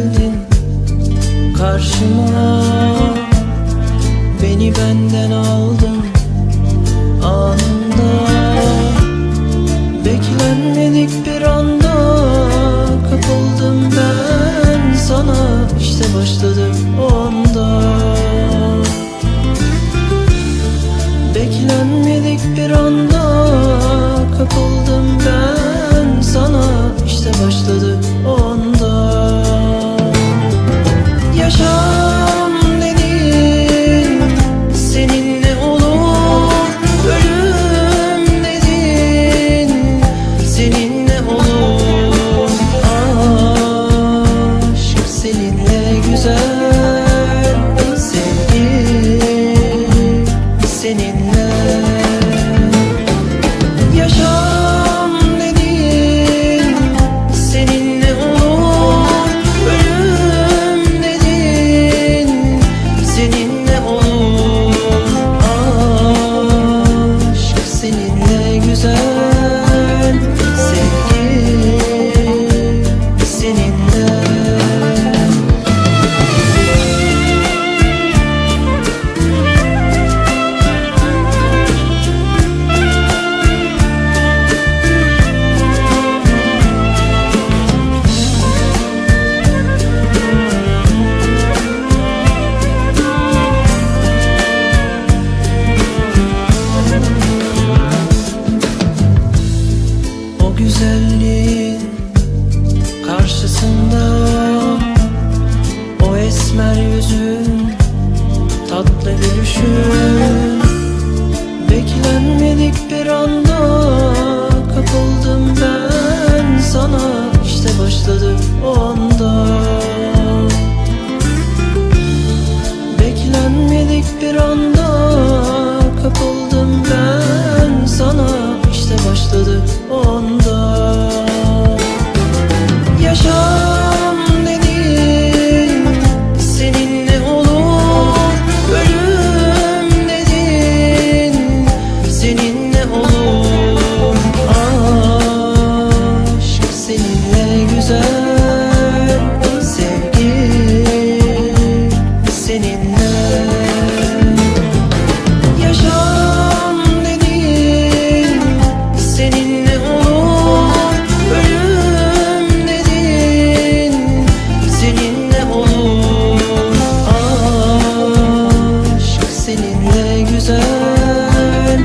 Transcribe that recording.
geldin karşıma. Beni benden aldın anında. Beklenmedik bir anda kapıldım ben sana. İşte başladım o anda Beklenmedik bir anda kapıldım ben sana. İşte başladı o güzelliğin karşısında. O esmer yüzün tatlı gülüşün Beklenmedik bir anda güzel